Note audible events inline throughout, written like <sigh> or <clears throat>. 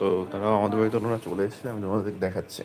তো তারা আমাদের বাড়িতে ওনারা চলে এসেছে আমি তোমাদের দেখাচ্ছি।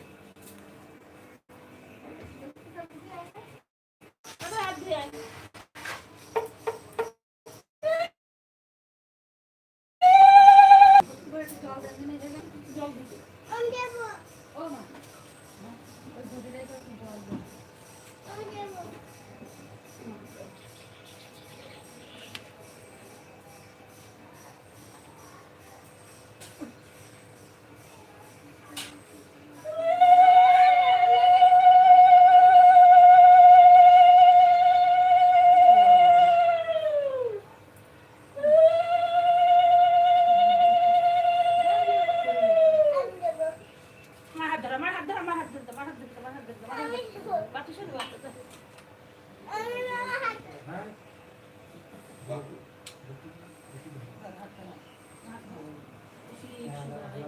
嗯，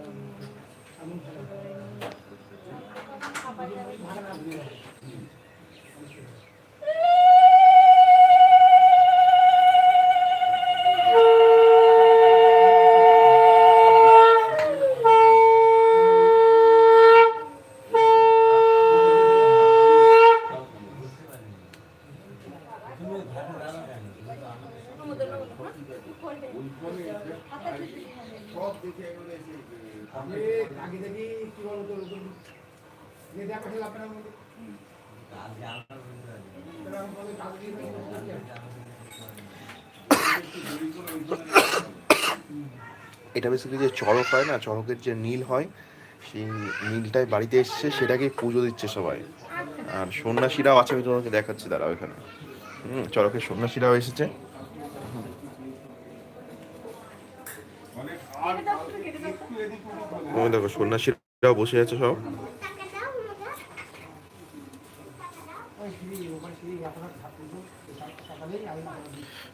他们。এটা বেসিক্যালি যে চড়ক হয় না চড়কের যে নীল হয় সেই নীলটাই বাড়িতে এসছে সেটাকে পুজো দিচ্ছে সবাই। আর সন্ন্যাসীরাও আছে আমি তোমাকে দেখাচ্ছি দাঁড়াও এখানে। হুম চড়কের সন্ন্যাসীরাও এসেছে। দেখো সন্ন্যাসীরাও বসে আছে সব।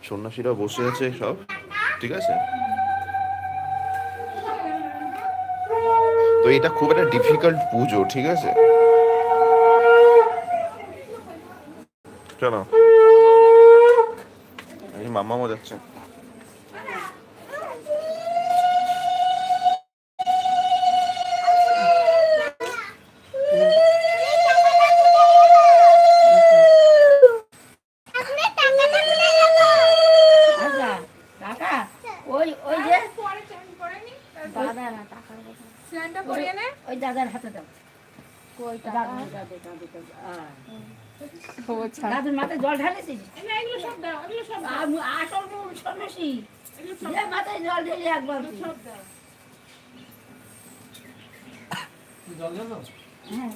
সন্ন্যাসীরাও বসে আছে সব, ঠিক আছে? তো এটা খুব একটা ডিফিকাল্ট পুজো, ঠিক আছে? চলো। এই মামাও যাচ্ছে আচ্ছা টাকা ওই ওই যে দাদা না টাকার কথা স্নানটা করিয়ে নে ওই দাদার হাতে দাও কই টাকা দাদু দাদু দাদু দাদুর মাথায় জল ঢালেছিস? না এগুলো সব দাও এগুলো সব দাও। আমি আসল সন্ন্যাসী। মাথায় জল ঢেলে একবার সব দাও। হ্যাঁ।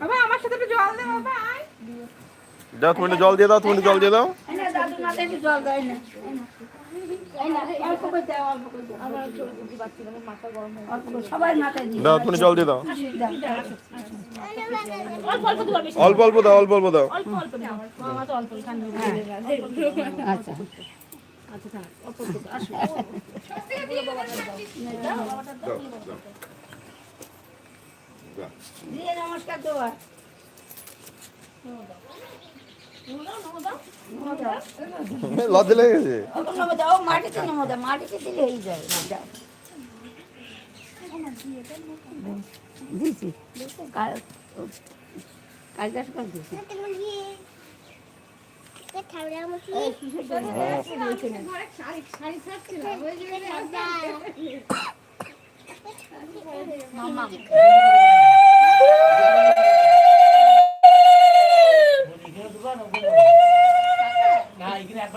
বাবা আমার সাথে একটু জল দে বাবা আয়। দাও তুমি জল দিয়ে দাও তুমি জল দিয়ে দাও। জল দেয় না দাও, তুমি জল দিয়ে দাও। দাও, দাও। অল্প অল্প দাও অল্প অল্প দাও। অল্প অল্প দাও। মামা তো অল্প খান আচ্ছা। নমস্কার দেওয়া লজ্জা লেগে গেছে? ওকে নমো দাও মাটিতে নমো দাও মাটিতে দিলে এই যায়। দিয়েছি কাল কাল গাছ কাল দিয়েছি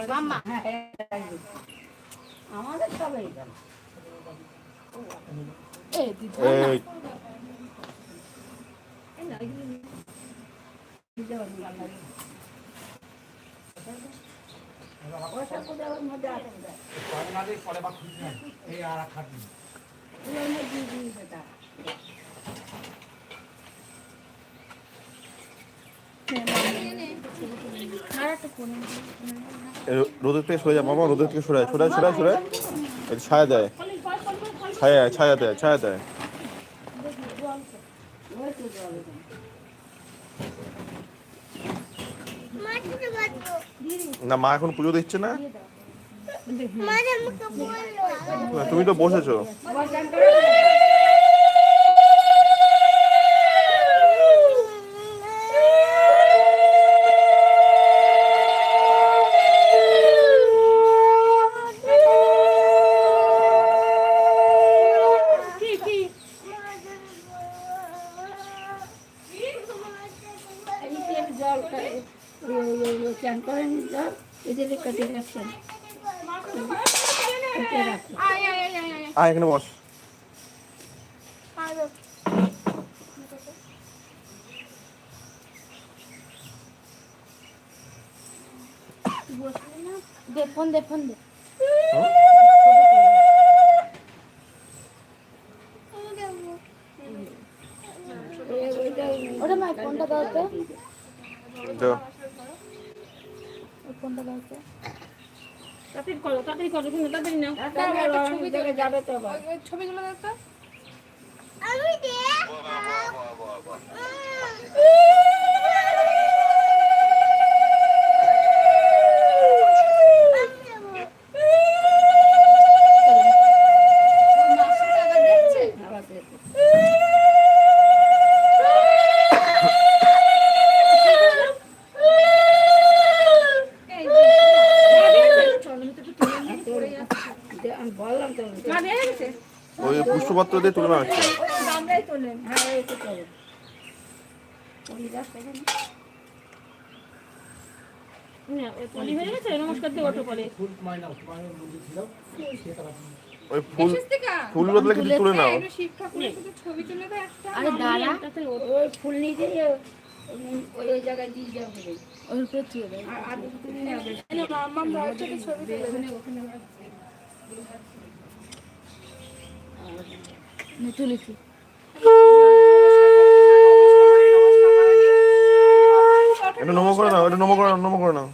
মামা। আমাদের সবাই এই দিদি এই ওটা কোথাও ওর মধ্যে আছে বোধহয়। এই আর খাটি ওর মধ্যে দিয়ে দিয়েছে তা। এ, রোদের থেকে সরে যা, মামা, রোদের থেকে সরে সরে সরে সরে ছায়া দেয় ছায়া ছায়া দেয় ছায়া দেয় ওই তো জল এখানে। না মা এখন পুজো দিচ্ছে না? তুমি তো বসেছো। আয় এখানে বস। দে ফোন দে ফোন দে। এই- ওইটা ওরে ফোনটা দাও তো। দাও। দাও তো তাড়াতাড়ি করো তাড়াতাড়ি করো শুনো তাড়াতাড়ি নাও ছবি থেকে যাবে তো। ছবিগুলো দাও তো আবার ওই পুষ্পপত্র দিয়ে তুলে হচ্ছে তোলেন হ্যাঁ ওই হয়ে পরে ফুল তুলে নাও আরে দাঁড়া ওই ফুল নিয়ে ওই- ওই ওই জায়গায় দিয়ে যাবে ওর উপরে ছুঁয়ে দাও আর আগে তুমি নেবে না তুলেছি এটা নমো করে নাও এটা নমো করে নমো করে নাও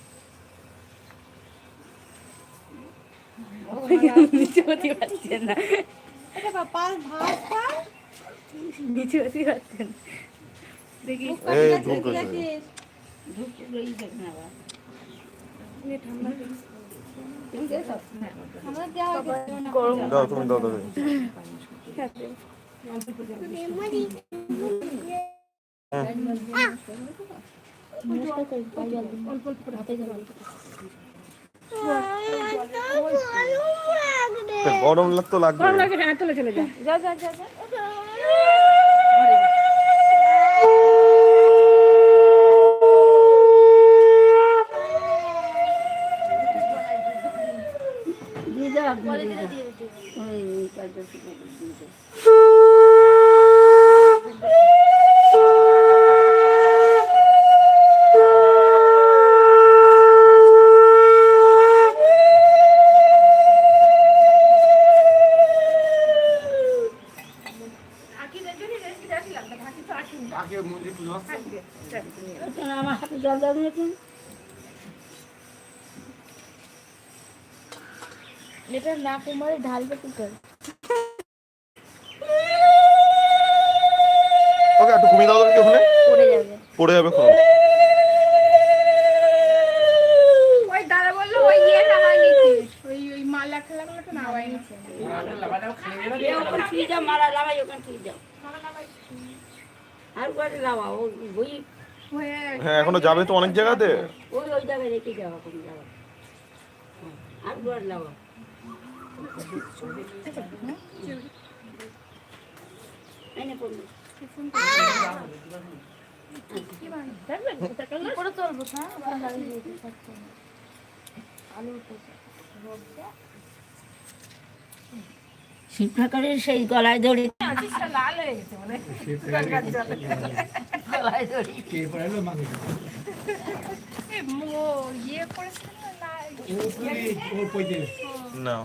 নিচে হতে পারছে না নিচে হতে পারছে না দেখি এই ধূপ ধূপ দেখো? গরম লাগতো লাগবে গরম লাগে হ্যাঁ যা যা যা যা আমার হাতে জল দাও এটা না কুমারে ঢালবে কি করে? ওকে একটু কমিয়ে দাও ওখানে। পড়ে যাবে। পড়ে যাবে কোনো ওই দাদা বলল ওই ইয়ে নামাই নিতে ওই ওই মালা নামাই নিতে ওখানে মারা ওখানে যাও আর ওই হ্যাঁ এখনও যাবে তো অনেক জায়গাতে? ওই ওই জায়গায় রেখে যাও এখন যাও। আর করে লাগাও। এই নে পড়ল। করে তুলবো হ্যাঁ আবার লাগিয়ে দিতে থাকতে আলু শিব ঠাকুরের সেই গলায় দড়ি লাল হয়ে গেছে মানে গলায় দড়ি কে পড়ে এলো ইয়ে করেছিল না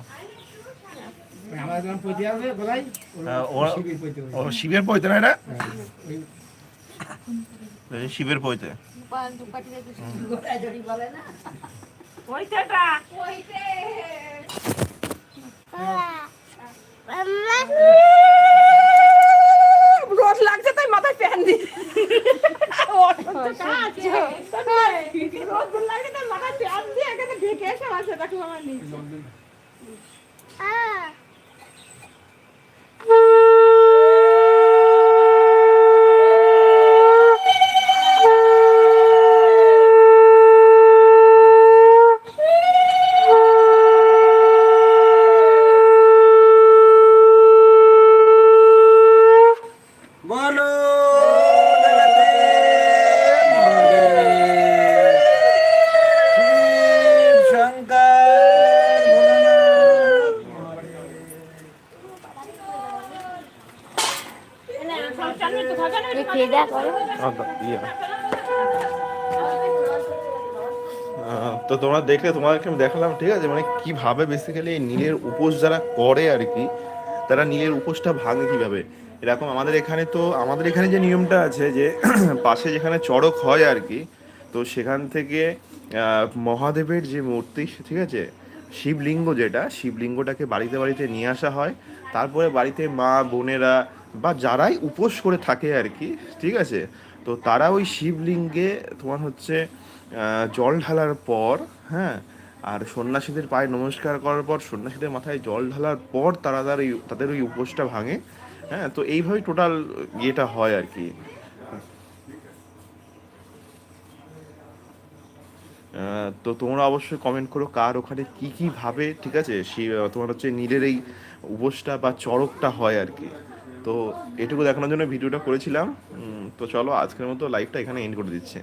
শিবির পইতে ও শিবের পইতে না এটা? শিবের ওইটাটা রোদ লাগছে তাই মাথায় প্যান দি। রোদ লাগছে তাই মাথায় প্যান দিয়ে এখানে ঢেকে এসে আছে দেখো আমার নিচে। Mm-hmm. <laughs> তো তোমরা দেখলে, তোমাদেরকে আমি দেখালাম, ঠিক আছে? মানে কীভাবে বেসিক্যালি এই নীলের উপোস যারা করে আর কি, তারা নীলের উপোসটা ভাঙে কীভাবে? এরকম আমাদের এখানে তো, আমাদের এখানে যে নিয়মটা আছে যে, <clears throat> পাশে যেখানে চড়ক হয় আর কি, তো সেখান থেকে মহাদেবের যে মূর্তি, ঠিক আছে? শিবলিঙ্গ যেটা, শিবলিঙ্গটাকে বাড়িতে বাড়িতে নিয়ে আসা হয়। তারপরে বাড়িতে মা, বোনেরা বা যারাই উপোস করে থাকে আর কি, ঠিক আছে? তো তারা ওই শিবলিঙ্গে তোমার হচ্ছে জল ঢালার পর হ্যাঁ? আর সন্ন্যাসীদের পায়ে নমস্কার করার পর সন্ন্যাসীদের মাথায় জল ঢালার পর তারা তার তাদের ওই উপোসটা ভাঙে হ্যাঁ? তো এইভাবেই টোটাল ইয়েটা হয় আর কি। তো তোমরা অবশ্যই কমেন্ট করো কার ওখানে কি কি ভাবে, ঠিক আছে? সেই তোমার হচ্ছে নীলের এই উপোসটা বা চড়কটা হয় আর কি। তো এটুকু দেখানোর জন্য ভিডিওটা করেছিলাম। তো চলো আজকের মতো লাইভটা এখানে এন্ড করে দিচ্ছে।